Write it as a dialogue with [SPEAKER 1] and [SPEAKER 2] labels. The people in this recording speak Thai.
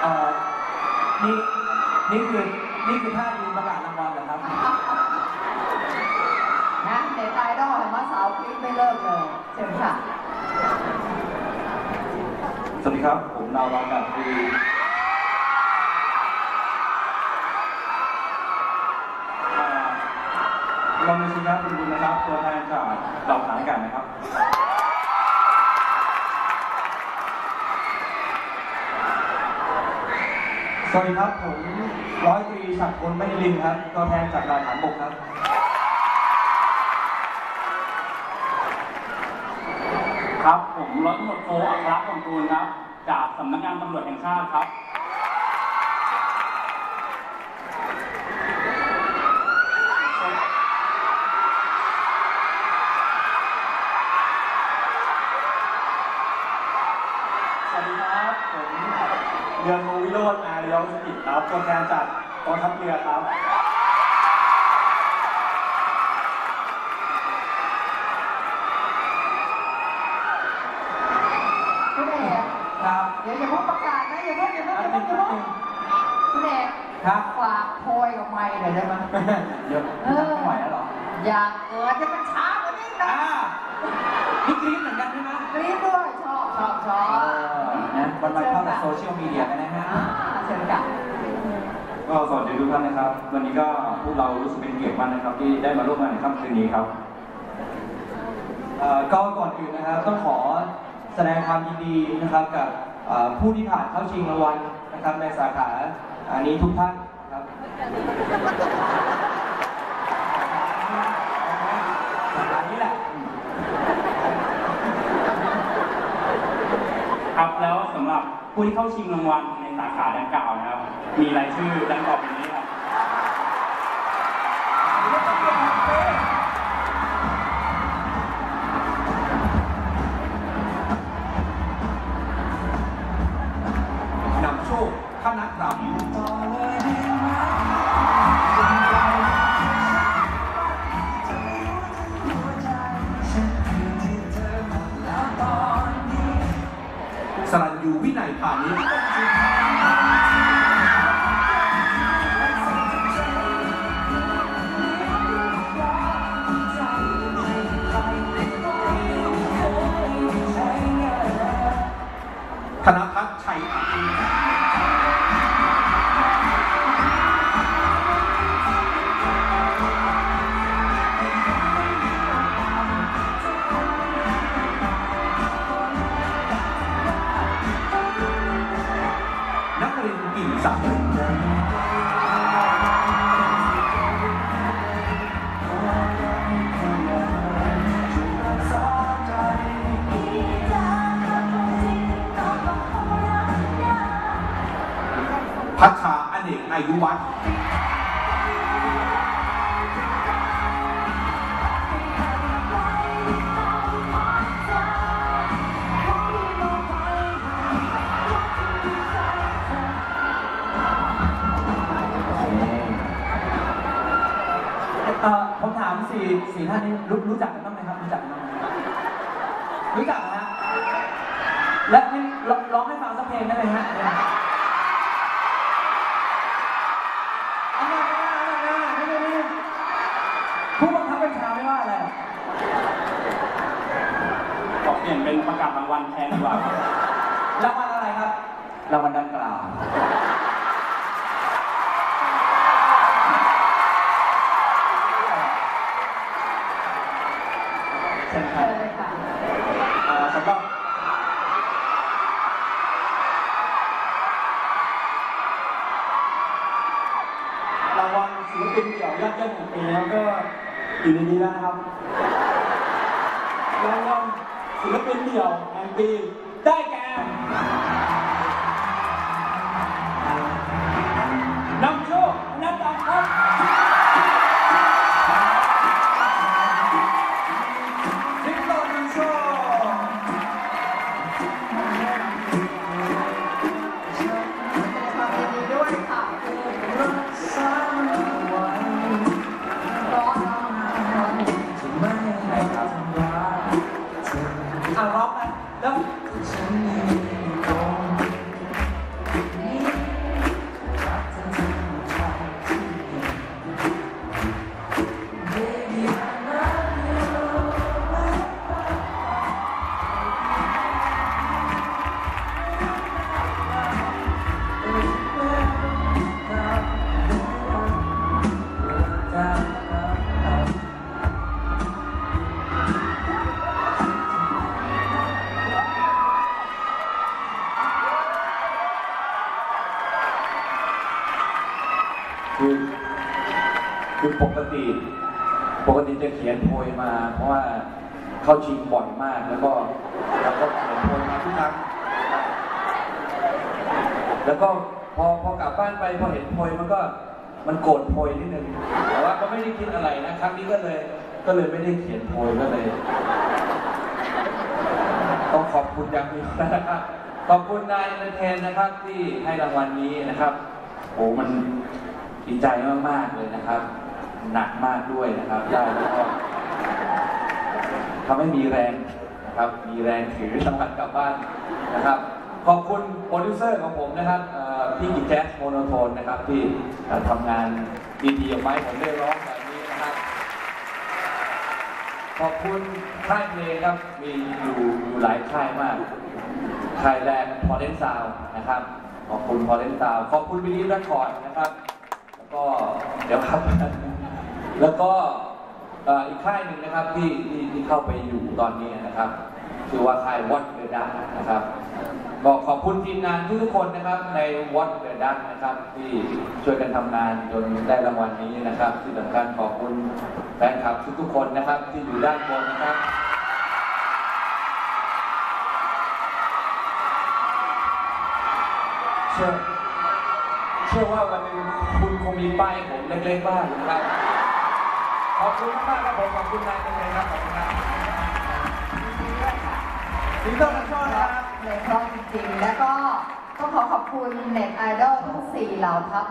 [SPEAKER 1] เอ่อนี่นี่คือนี่คือท่ายืนประกาศรางวัลเหรอครับ
[SPEAKER 2] นะเด็กไอดอลเห็นว่าสาวกรี๊ดไม่เลิกเลยเชิญค่ะ
[SPEAKER 1] สวัสดีครับ ผมนาวากาศตรีเอ่อรองนายชินะคุณบุญนะครับ ตัวแทนจากเหล่าฐานอากาศนะครับ วัสดีครับ ผมร้อยตรีฉัตรพลไม่ลินครับ ตัวแทนจากเหล่าฐานบกครับ
[SPEAKER 3] ครับผมร้อยตำรวจโทอัครพงกูลครับ จากสำนักงานตำรวจแห่งชาติครับ
[SPEAKER 1] สวัสดีครับ ผมเรือโทวิโรจน์อาริยสกิจครับตัวแทนจากกองทัพเรือครับ
[SPEAKER 2] คุณเอก
[SPEAKER 1] ครับ
[SPEAKER 2] เดี๋ยวอย่าเพิ่งประกาศนะอย่าเพิ่งอย่าเพิ่งอย่าเพิ่งอย่าเพิ่งคุณเอก
[SPEAKER 1] ครับ
[SPEAKER 2] ฝากโพยกับไมค์หน่อยได้ไหม
[SPEAKER 1] เดี๋ยว
[SPEAKER 2] เออ
[SPEAKER 1] ไม่ไหวแล้วเหรอ
[SPEAKER 2] อยากเกิดจะเป็นช้ากว่านี้นะ
[SPEAKER 1] อ่านี่กรี๊ดเหมือนกันใช่ไหม
[SPEAKER 2] กรี๊ดด้วยชอบชอบชอบ
[SPEAKER 1] เออนะวันวันเข้ากับโซเชียลมีเดียกันนะฮะ
[SPEAKER 2] อ่า เชิญค่ะ
[SPEAKER 1] ก็สวัสดีทุกท่านนะครับ วันนี้ก็พวกเรารู้สึกเป็นเกียรติมากนะครับ ที่ได้มาร่วมงานในค่ำคืนนี้ครับเอ่อก็ก่อนอื่นนะครับต้องขอแสดงความยินดีนะครับกับเอ่อผู้ที่ผ่านเข้าชิงรางวัลนะครับในสาขาอันนี้ทุกท่านนะครับสาขานี้แหละ
[SPEAKER 3] ครับแล้วสำหรับผู้ที่เข้าชิงรางวัลใน สาขาดังกล่าวนะครับ มีรายชื่อดังต่อไปนี้ครับ
[SPEAKER 1] นำโชคคณะรำ ธนพัฒน์ชัยอาภินักเรียนกิ่งศัก พัชชาอเนกอายุวัฒน์เอ่อผมถามสี่สี่ท่านนี้รู้รู้จักกันบ้างไหมครับ รู้จักกันบ้างไหมรู้จักนะฮ
[SPEAKER 3] ปลี่ยนเป็นประกาศรางวัลแทนดีกว่าครับ
[SPEAKER 1] รางวัลอะไรครับรางวัลดังกล่าวเช่นค
[SPEAKER 2] เชิ
[SPEAKER 1] รับ
[SPEAKER 2] ญเลยค่ะ
[SPEAKER 1] เอ่อสำหรับรางวัลศิลปินเดี่ยวยอดเยี่ยมแห่งปีแล้วก็อยู่ในนี้แล้วนะครับรางวัล ศิลปินเดี่ยวแห่งปีได้แก่ คื
[SPEAKER 2] อ
[SPEAKER 4] คือปกติปกติจะเขียนโพยมา เพราะว่าเข้าชิงบ่อยมากแล้วก็แล้วก็เขียนโพยมาทุกครั้งแล้วก็พอพอกลับบ้านไปพอเห็นโพยมันก็มันโกรธโพยนิดนึงแต่ว่าก็ไม่ได้คิดอะไรนะครั้งนี้ก็เลย ก็เลยไม่ได้เขียนโพยก็เลย ต้องขอบคุณอย่างนี้นะครับขอบคุณนายเอนเตอร์เทนนะครับที่ให้รางวัลนี้นะครับโอ้มัน ดีใจมาก ๆ เลยนะครับ หนักมากด้วยนะครับ ได้แล้วก็ทำให้มีแรงนะครับ มีแรงถือรางวัลกลับบ้านนะครับ ขอบคุณโปรดิวเซอร์ของผมนะครับพี่กิจแจ๊สโมโนโทนนะครับ ที่ทำงานดีๆออกมาให้ผมได้ร้องแบบนี้นะครับ ขอบคุณค่ายเพลงครับ มีอยู่อยู่หลายค่ายมาก ค่ายแรกพอเลนซาวนะครับ ขอบคุณพอเลนซาวขอบคุณวิลลี่รคคอร์ดนะครับ ก็เดี๋ยวครับ แล้วก็อีกค่ายหนึ่งนะครับที่ที่ที่เข้าไปอยู่ตอนนี้นะครับชื่อว่าค่าย What the Duck นะครับก็ขอบคุณทีมงานทุกคนนะครับใน What the Duck นะครับ ที่ช่วยกันทำงานจนได้รางวัลนี้นะครับ ที่สำคัญขอบคุณแฟนคลับทุกๆคนนะครับที่อยู่ด้านบนนะครับเชื่อ ชื่อว่าวันหนึงคุณคงมีป้ายผมเล็กๆบ้างนะครับ ขอบคุณมากครับผมขอบคุณนายเป็นไงครับขอบคุณครับ
[SPEAKER 1] สิงโตนักโชว์นะครับ
[SPEAKER 2] เพลงเพราะจริงๆ แล้วก็ต้องขอขอบคุณเน็ตไอดอลทั้งสี่เหล่าทัพ